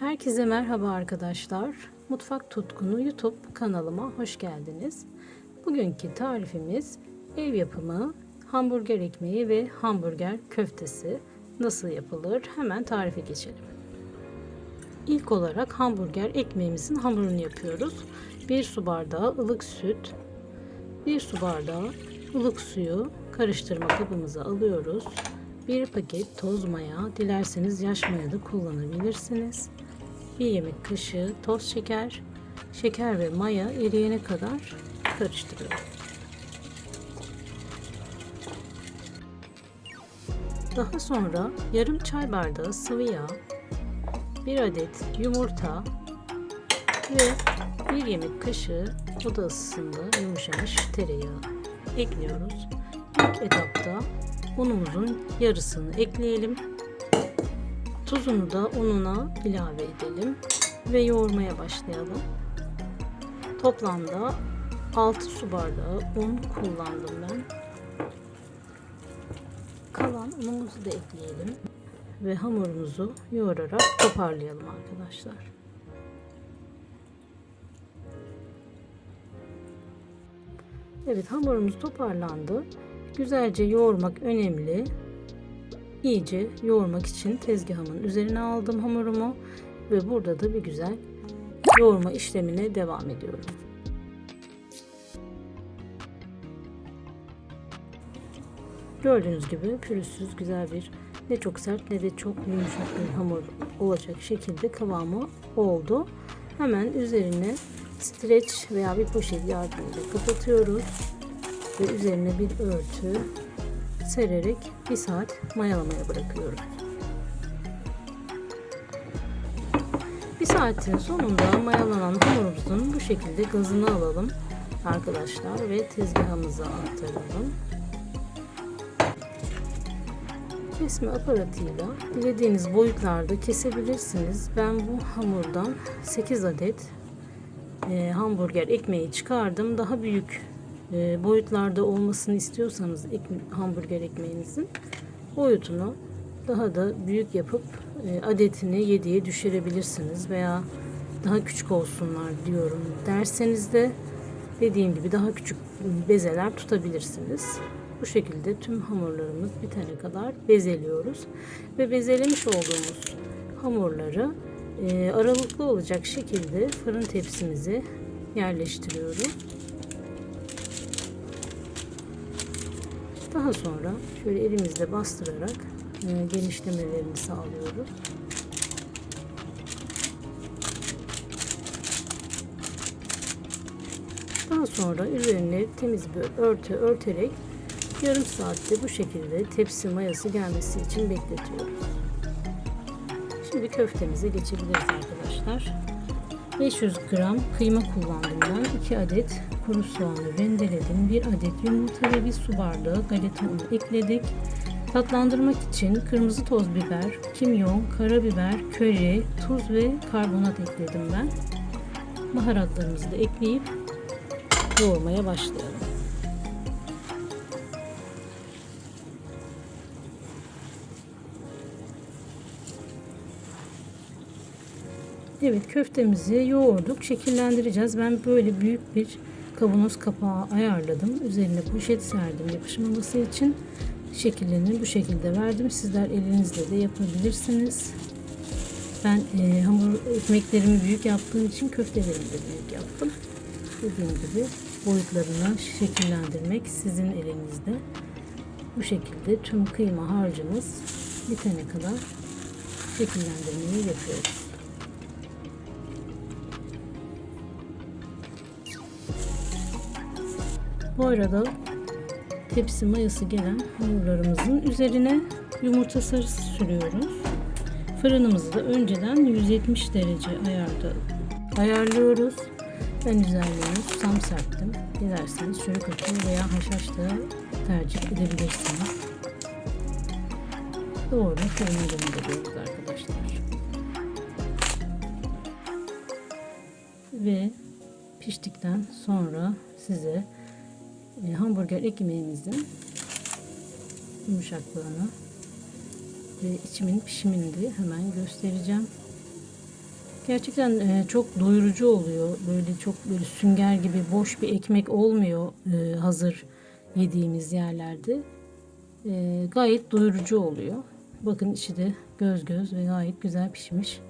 Herkese merhaba arkadaşlar. Mutfak Tutkunu YouTube kanalıma hoş geldiniz. Bugünkü tarifimiz ev yapımı hamburger ekmeği ve hamburger köftesi nasıl yapılır? Hemen tarife geçelim. İlk olarak hamburger ekmeğimizin hamurunu yapıyoruz. 1 su bardağı ılık süt, 1 su bardağı ılık suyu karıştırma kabımıza alıyoruz. 1 paket toz maya, dilerseniz yaş maya da kullanabilirsiniz. 1 yemek kaşığı toz şeker, şeker ve maya eriyene kadar karıştırıyorum. Daha sonra yarım çay bardağı sıvı yağ, 1 adet yumurta ve 1 yemek kaşığı oda ısısında yumuşamış tereyağı ekliyoruz. İlk etapta unumuzun yarısını ekleyelim. Tuzunu da ununa ilave edelim ve yoğurmaya başlayalım. Toplamda 6 su bardağı un kullandım ben. Kalan unumuzu da ekleyelim ve hamurumuzu yoğurarak toparlayalım arkadaşlar. Evet hamurumuz toparlandı. Güzelce yoğurmak önemli. İyice yoğurmak için tezgahımın üzerine aldım hamurumu ve burada da bir güzel yoğurma işlemine devam ediyorum. Gördüğünüz gibi pürüzsüz güzel bir ne çok sert ne de çok yumuşak bir hamur olacak şekilde kıvamı oldu. Hemen üzerine streç veya bir poşet yardımıyla kapatıyoruz ve üzerine bir örtü sererek bir saat mayalamaya bırakıyoruz. Bir saatin sonunda mayalanan hamurumuzun bu şekilde gazını alalım arkadaşlar ve tezgahımıza aktaralım. Kesme aparatıyla dilediğiniz boyutlarda kesebilirsiniz. Ben bu hamurdan 8 adet e, hamburger ekmeği çıkardım. Daha büyük e, boyutlarda olmasını istiyorsanız hamburger ekmeğinizin boyutunu daha da büyük yapıp e, adetini 7'ye düşürebilirsiniz veya daha küçük olsunlar diyorum derseniz de dediğim gibi daha küçük bezeler tutabilirsiniz. Bu şekilde tüm hamurlarımız bitene kadar bezeliyoruz ve bezelemiş olduğumuz hamurları e, aralıklı olacak şekilde fırın tepsimize yerleştiriyoruz. Daha sonra şöyle elimizle bastırarak e, genişlemelerini sağlıyoruz. Daha sonra üzerine temiz bir örtü örterek yarım saatte bu şekilde tepsi mayası gelmesi için bekletiyoruz. Şimdi köftemize geçebiliriz arkadaşlar. 500 gram kıyma kullandım ben. 2 adet kuru soğanı rendeledim. 1 adet yumurta ve 1 su bardağı galeta unu ekledik. Tatlandırmak için kırmızı toz biber, kimyon, karabiber, köri, tuz ve karbonat ekledim ben. Baharatlarımızı da ekleyip yoğurmaya başlayalım. Evet köftemizi yoğurduk. Şekillendireceğiz. Ben böyle büyük bir kavanoz kapağı ayarladım. Üzerine poşet serdim yapışmaması için. Şekillerini bu şekilde verdim. Sizler elinizle de yapabilirsiniz. Ben e, hamur ekmeklerimi büyük yaptığım için köftelerimi de büyük yaptım. Dediğim gibi boyutlarını şekillendirmek sizin elinizde. Bu şekilde tüm kıyma harcımız bitene kadar şekillendirmeyi yapıyoruz. Bu arada tepsi mayası gelen hamurlarımızın üzerine yumurta sarısı sürüyoruz. Fırınımızı da önceden 170 derece ayarda ayarlıyoruz. Ben üzerine susam serptim. Dilerseniz çörek otu veya haşhaş da tercih edebilirsiniz. Doğru fırına gönderiyoruz arkadaşlar. Ve piştikten sonra size e, hamburger ekmeğimizin yumuşaklığını ve içimin pişimini de hemen göstereceğim. Gerçekten e, çok doyurucu oluyor. Böyle çok böyle sünger gibi boş bir ekmek olmuyor e, hazır yediğimiz yerlerde. Gayet doyurucu oluyor. Bakın içi de göz göz ve gayet güzel pişmiş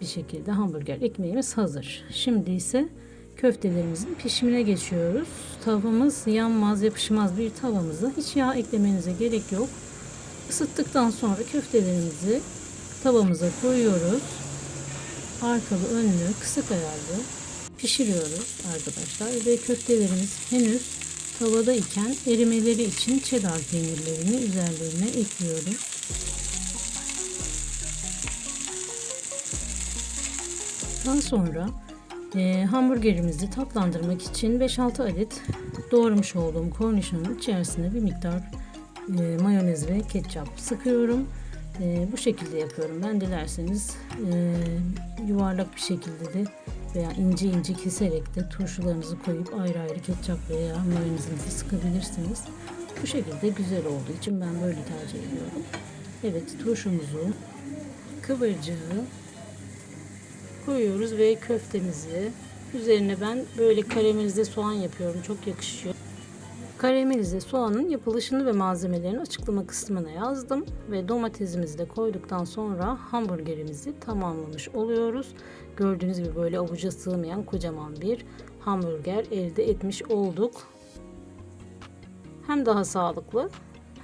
bir şekilde hamburger ekmeğimiz hazır. Şimdi ise köftelerimizin pişimine geçiyoruz. Tavamız yanmaz, yapışmaz bir tavamıza hiç yağ eklemenize gerek yok. Isıttıktan sonra köftelerimizi tavamıza koyuyoruz. Arkalı önlü kısık ayarlı pişiriyoruz arkadaşlar ve köftelerimiz henüz tavada iken erimeleri için cheddar peynirlerini üzerlerine ekliyoruz. Daha sonra e, hamburgerimizi tatlandırmak için 5-6 adet doğramış olduğum kornişonun içerisine bir miktar e, mayonez ve ketçap sıkıyorum. E, bu şekilde yapıyorum. Ben dilerseniz e, yuvarlak bir şekilde de veya ince ince keserek de turşularınızı koyup ayrı ayrı ketçap veya mayonezinizi sıkabilirsiniz. Bu şekilde güzel olduğu için ben böyle tercih ediyorum. Evet turşumuzu kıvırcığı koyuyoruz ve köftemizi üzerine ben böyle karamelize soğan yapıyorum. Çok yakışıyor. Karamelize soğanın yapılışını ve malzemelerini açıklama kısmına yazdım ve domatesimizi de koyduktan sonra hamburgerimizi tamamlamış oluyoruz. Gördüğünüz gibi böyle avuca sığmayan kocaman bir hamburger elde etmiş olduk. Hem daha sağlıklı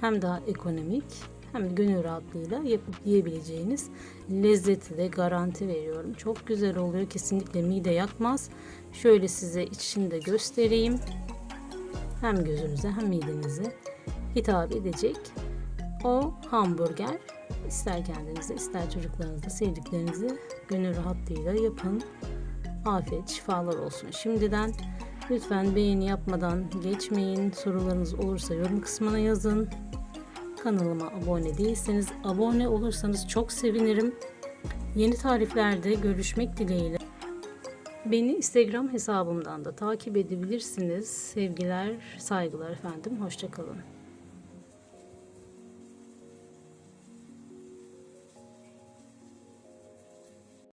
hem daha ekonomik hem de gönül rahatlığıyla yapıp yiyebileceğiniz lezzeti de garanti veriyorum. Çok güzel oluyor. Kesinlikle mide yakmaz. Şöyle size içini de göstereyim. Hem gözünüze hem midenize hitap edecek. O hamburger ister kendinize ister çocuklarınızla sevdiklerinizi gönül rahatlığıyla yapın. Afiyet şifalar olsun. Şimdiden lütfen beğeni yapmadan geçmeyin. Sorularınız olursa yorum kısmına yazın. Kanalıma abone değilseniz abone olursanız çok sevinirim. Yeni tariflerde görüşmek dileğiyle. Beni Instagram hesabımdan da takip edebilirsiniz. Sevgiler, saygılar efendim. Hoşçakalın.